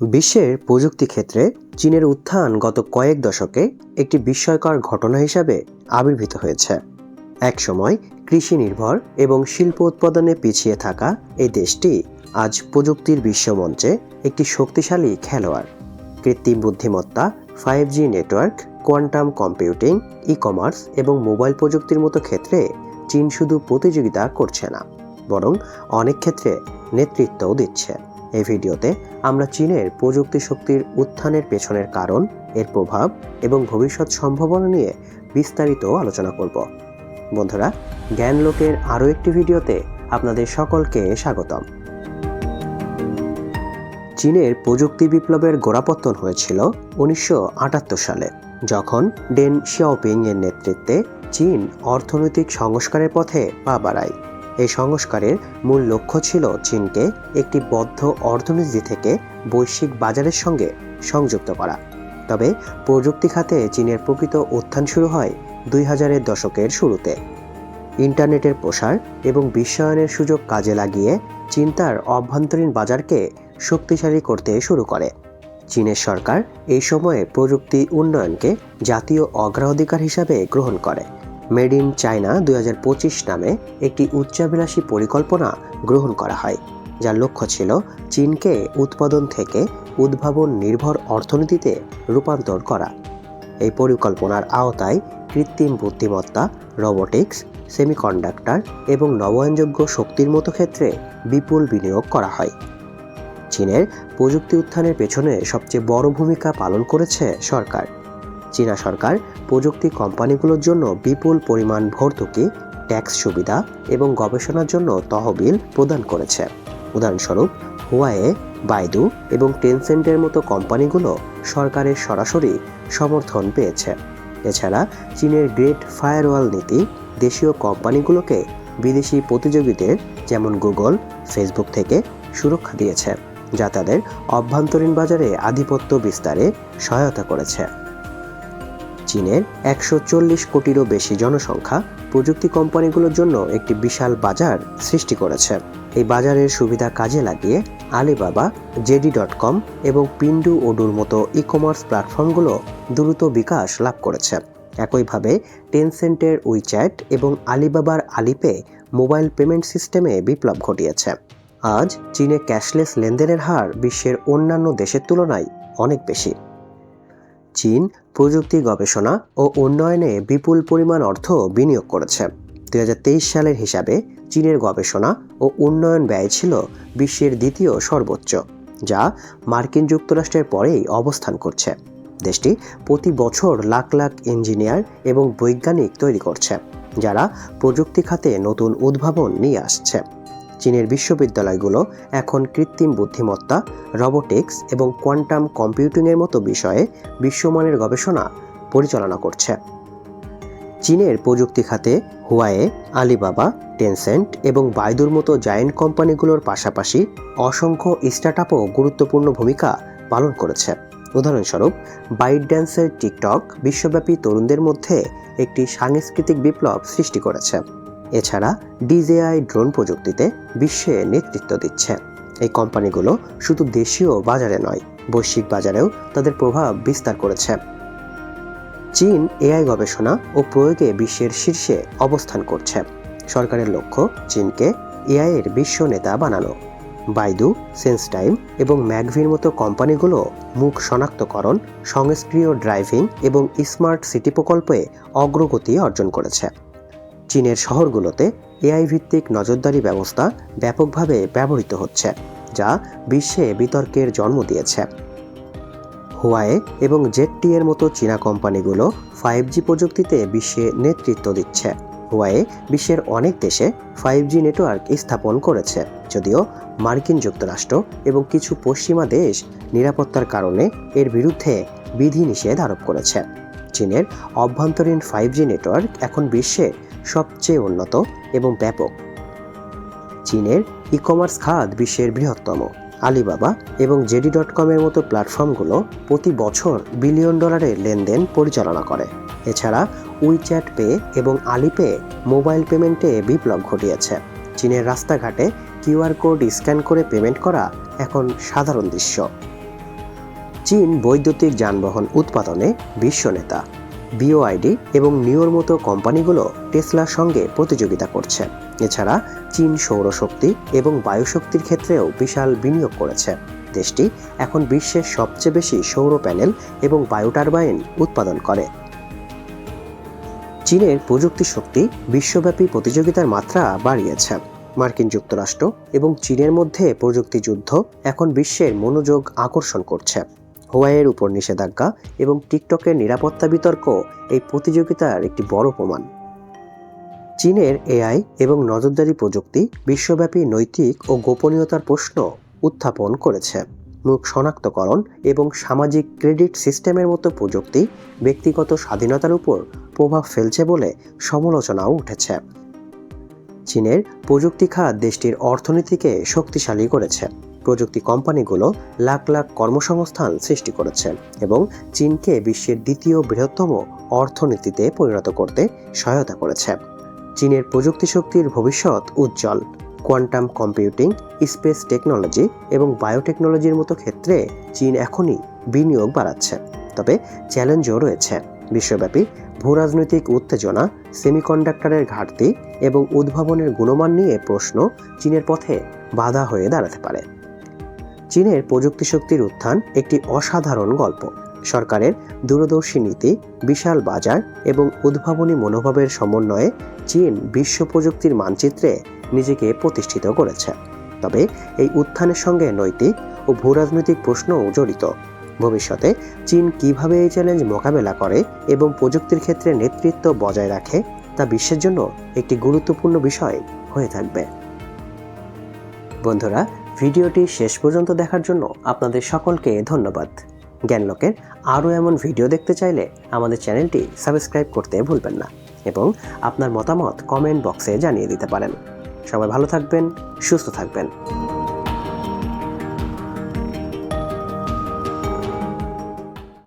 বিশ্বের প্রযুক্তি ক্ষেত্রে চীনের উত্থান গত কয়েক দশকে একটি বিস্ময়কর ঘটনা হিসাবে আবির্ভূত হয়েছে। একসময় কৃষি নির্ভর এবং শিল্প উৎপাদনে পিছিয়ে থাকা এই দেশটি আজ প্রযুক্তির বিশ্বমঞ্চে একটি শক্তিশালী খেলোয়াড়। কৃত্রিম বুদ্ধিমত্তা five G network quantum computing e commerce এবং মোবাইল প্রযুক্তির মতো ক্ষেত্রে চীন শুধু প্রতিযোগিতা করছে না, বরং অনেক ক্ষেত্রে নেতৃত্বও দিচ্ছে। এই ভিডিওতে আমরা চীনের প্রযুক্তি শক্তির উত্থানের পেছনের কারণ, এর প্রভাব এবং ভবিষ্যৎ সম্ভাবনা নিয়ে বিস্তারিত আলোচনা করব। বন্ধুরা জ্ঞান লোকের আরও একটি ভিডিওতে আপনাদের সকলকে স্বাগতম। চীনের প্রযুক্তি বিপ্লবের গোড়াপত্তন হয়েছিল উনিশশো আটাত্তর সালে, যখন ডেন শিয়াওপিং এর নেতৃত্বে চীন অর্থনৈতিক সংস্কারের পথে পা বাড়ায়। এই সংস্কারের মূল লক্ষ্য ছিল চীনকে একটি বদ্ধ অর্থনীতি থেকে বৈশ্বিক বাজারের সঙ্গে সংযুক্ত করা। তবে প্রযুক্তি খাতে চীনের প্রকৃত উত্থান শুরু হয় দুই হাজারের দশকের শুরুতে। ইন্টারনেটের প্রসার এবং বিশ্বায়নের সুযোগ কাজে লাগিয়ে চীন তার অভ্যন্তরীণ বাজারকে শক্তিশালী করতে শুরু করে। চীনের সরকার এই সময়ে প্রযুক্তি উন্নয়নকে জাতীয় অগ্রাধিকার হিসাবে গ্রহণ করে। মেড ইন চায়না দু হাজার পঁচিশ নামে একটি উচ্চাভিলাষী পরিকল্পনা গ্রহণ করা হয়, যার লক্ষ্য ছিল চীনকে উৎপাদন থেকে উদ্ভাবন নির্ভর অর্থনীতিতে রূপান্তর করা। এই পরিকল্পনার আওতায় কৃত্রিম বুদ্ধিমত্তা, রোবোটিক্স, সেমিকন্ডাক্টর এবং নবায়নযোগ্য শক্তির মতো ক্ষেত্রে বিপুল বিনিয়োগ করা হয়। চীনের প্রযুক্তি উত্থানের পেছনে সবচেয়ে বড় ভূমিকা পালন করেছে সরকার। চীনা সরকার প্রযুক্তি কোম্পানিগুলোর জন্য বিপুল পরিমাণ ভর্তুকি, ট্যাক্স সুবিধা এবং গবেষণার জন্য তহবিল প্রদান করেছে। উদাহরণস্বরূপ হুয়ায়ে বাইদু এবং টেনসেন্টের মতো কোম্পানিগুলো সরকারের সরাসরি সমর্থন পেয়েছে। এছাড়া, চীনের গ্রেট ফায়ারওয়াল নীতি দেশীয় কোম্পানিগুলোকে বিদেশি প্রতিযোগীদের যেমন গুগল, ফেসবুক থেকে সুরক্ষা দিয়েছে, যা তাদের অভ্যন্তরীণ বাজারে আধিপত্য বিস্তারে সহায়তা করেছে। চীনের একশো চল্লিশ কোটিরও বেশি জনসংখ্যা প্রযুক্তি কোম্পানিগুলোর জন্য একটি বিশাল বাজার সৃষ্টি করেছে। এই বাজারের সুবিধা কাজে লাগিয়ে আলিবাবা, জেডি ডট কম এবং পিন্ডু ওডুর মতো ই কমার্স প্ল্যাটফর্মগুলো দ্রুত বিকাশ লাভ করেছে। একইভাবে টেনসেন্টের উইচ্যাট এবং আলিবাবার আলিপে মোবাইল পেমেন্ট সিস্টেমে বিপ্লব ঘটিয়েছে। আজ চীনে ক্যাশলেস লেনদেনের হার বিশ্বের অন্যান্য দেশের তুলনায় অনেক বেশি। চীন, প্রযুক্তি গবেষণা ও উন্নয়নে বিপুল পরিমাণ অর্থ বিনিয়োগ করেছে। দু হাজার তেইশ সালের হিসাবে চীনের গবেষণা ও উন্নয়ন ব্যয় ছিল বিশ্বের দ্বিতীয় সর্বোচ্চ, যা মার্কিন যুক্তরাষ্ট্রের পরেই অবস্থান করছে। দেশটি প্রতি বছর লাখ লাখ ইঞ্জিনিয়ার এবং বৈজ্ঞানিক তৈরি করছে, যারা প্রযুক্তি খাতে নতুন উদ্ভাবন নিয়ে আসছে। চীনের বিশ্ববিদ্যালয়গুলো এখন কৃত্রিম বুদ্ধিমত্তা, রবোটিক্স এবং কোয়ান্টাম কম্পিউটিংয়ের মতো বিষয়ে বিশ্বমানের গবেষণা পরিচালনা করছে। চীনের প্রযুক্তি খাতে হুয়ায়ে, আলিবাবা, টেনসেন্ট এবং বাইদুর মতো জায়েন্ট কোম্পানিগুলোর পাশাপাশি অসংখ্য স্টার্টআপও গুরুত্বপূর্ণ ভূমিকা পালন করেছে। উদাহরণস্বরূপ বাইট ড্যান্সের টিকটক বিশ্বব্যাপী তরুণদের মধ্যে একটি সাংস্কৃতিক বিপ্লব সৃষ্টি করেছে। এছাড়া ডিজেআই ড্রোন প্রযুক্তিতে বিশ্বে নেতৃত্ব দিচ্ছে। এই কোম্পানিগুলো শুধু দেশীয় বাজারে নয়, বৈশ্বিক বাজারেও তাদের প্রভাব বিস্তার করেছে। চীন এআই গবেষণা ও প্রয়োগে বিশ্বের শীর্ষে অবস্থান করছে। সরকারের লক্ষ্য চীনকে এআই এর বিশ্ব নেতা বানানো। বাইদু সেন্স টাইম এবং ম্যাগভির মতো কোম্পানিগুলো মুখ শনাক্তকরণ, সংস্ক্রিয় ড্রাইভিং এবং স্মার্ট সিটি প্রকল্পে অগ্রগতি অর্জন করেছে। চীনের শহরগুলোতে এআই ভিত্তিক নজরদারি ব্যবস্থা ব্যাপকভাবে ব্যবহৃত হচ্ছে, যা বিশ্বে বিতর্কের জন্ম দিয়েছে। হুয়ায়ে এবং জেডটি এর মতো চীনা কোম্পানিগুলো ফাইভ জি প্রযুক্তিতে বিশ্বে নেতৃত্ব দিচ্ছে। হুয়ায়ে বিশ্বের অনেক দেশে ফাইভ জি নেটওয়ার্ক স্থাপন করেছে, যদিও মার্কিন যুক্তরাষ্ট্র এবং কিছু পশ্চিমা দেশ নিরাপত্তার কারণে এর বিরুদ্ধে বিধিনিষেধ আরোপ করেছে। চীনের অভ্যন্তরীণ ফাইভ জি নেটওয়ার্ক এখন বিশ্বে সবচেয়ে উন্নত এবং ব্যাপক। চীনের ই কমার্স খাত বিশ্বের বৃহত্তম। আলিবাবা এবং জেডি ডট কমের মতো প্ল্যাটফর্মগুলো প্রতি বছর বিলিয়ন ডলারের লেনদেন পরিচালনা করে। এছাড়া উইচ্যাট পে এবং আলিপে মোবাইল পেমেন্টে বিপ্লব ঘটিয়েছে। চীনের রাস্তাঘাটে কিউআর কোড স্ক্যান করে পেমেন্ট করা এখন সাধারণ দৃশ্য। চীন বৈদ্যুতিক যানবাহন উৎপাদনে বিশ্ব নেতা। বিওআইডি এবং নিওর মতো কোম্পানিগুলো টেসলার সঙ্গে প্রতিযোগিতা করছে। এছাড়া চীন সৌরশক্তি এবং বায়ুশক্তির ক্ষেত্রেও বিশাল বিনিয়োগ করেছে। দেশটি এখন বিশ্বের সবচেয়ে বেশি সৌর প্যানেল এবং বায়ু টারবাইন উৎপাদন করে। চীনের প্রযুক্তি শক্তি বিশ্বব্যাপী প্রতিযোগিতার মাত্রা বাড়িয়েছে। মার্কিন যুক্তরাষ্ট্র এবং চীনের মধ্যে প্রযুক্তি যুদ্ধ এখন বিশ্বের মনোযোগ আকর্ষণ করছে। হোয়াইয়ের উপর নিষেধাজ্ঞা এবং টিকটকের নিরাপত্তা বিতর্ক এই প্রতিযোগিতার একটি বড় প্রমাণ। চীনের এআই এবং নজরদারি প্রযুক্তি বিশ্বব্যাপী নৈতিক ও গোপনীয়তার প্রশ্ন উত্থাপন করেছে। মুখ শনাক্তকরণ এবং সামাজিক ক্রেডিট সিস্টেমের মতো প্রযুক্তি ব্যক্তিগত স্বাধীনতার উপর প্রভাব ফেলছে বলে সমালোচনাও উঠেছে। চীনের প্রযুক্তি খাত দেশটির অর্থনীতিকে শক্তিশালী করেছে। প্রযুক্তি কোম্পানিগুলো লাখ লাখ কর্মসংস্থান সৃষ্টি করেছে এবং চীনকে বিশ্বের দ্বিতীয় বৃহত্তম অর্থনীতিতে পরিণত করতে সহায়তা করেছে। চীনের প্রযুক্তি শক্তির ভবিষ্যৎ উজ্জ্বল। কোয়ান্টাম কম্পিউটিং, স্পেস টেকনোলজি এবং বায়োটেকনোলজির মতো ক্ষেত্রে চীন এখনই বিনিয়োগ বাড়াচ্ছে। তবে চ্যালেঞ্জও রয়েছে। বিশ্বব্যাপী ভূরাজনৈতিক উত্তেজনা, সেমিকন্ডাক্টরের ঘাটতি এবং উদ্ভাবনের গুণমান নিয়ে প্রশ্ন চীনের পথে বাধা হয়ে দাঁড়াতে পারে। চীনের প্রযুক্তি শক্তির উত্থান একটি অসাধারণ গল্প। সরকারের দূরদর্শী নীতি, বিশাল বাজার এবং উদ্ভাবনী মনোভাবের সমন্বয়ে চীন বিশ্ব প্রযুক্তির মানচিত্রে নিজেকে প্রতিষ্ঠিত করেছে। তবে এই উত্থানের সঙ্গে নৈতিক ও ভূরাজনৈতিক প্রশ্নও জড়িত। ভবিষ্যতে চীন কীভাবে এই চ্যালেঞ্জ মোকাবেলা করে এবং প্রযুক্তির ক্ষেত্রে নেতৃত্ব বজায় রাখে, তা বিশ্বের জন্য একটি গুরুত্বপূর্ণ বিষয় হয়ে থাকবে। বন্ধুরা ভিডিওটি শেষ পর্যন্ত দেখার জন্য আপনাদের সকলকে ধন্যবাদ। জ্ঞানলোকের আরও এমন ভিডিও দেখতে চাইলে আমাদের চ্যানেলটি সাবস্ক্রাইব করতে ভুলবেন না এবং আপনার মতামত কমেন্ট বক্সে জানিয়ে দিতে পারেন। সবাই ভালো থাকবেন, সুস্থ থাকবেন।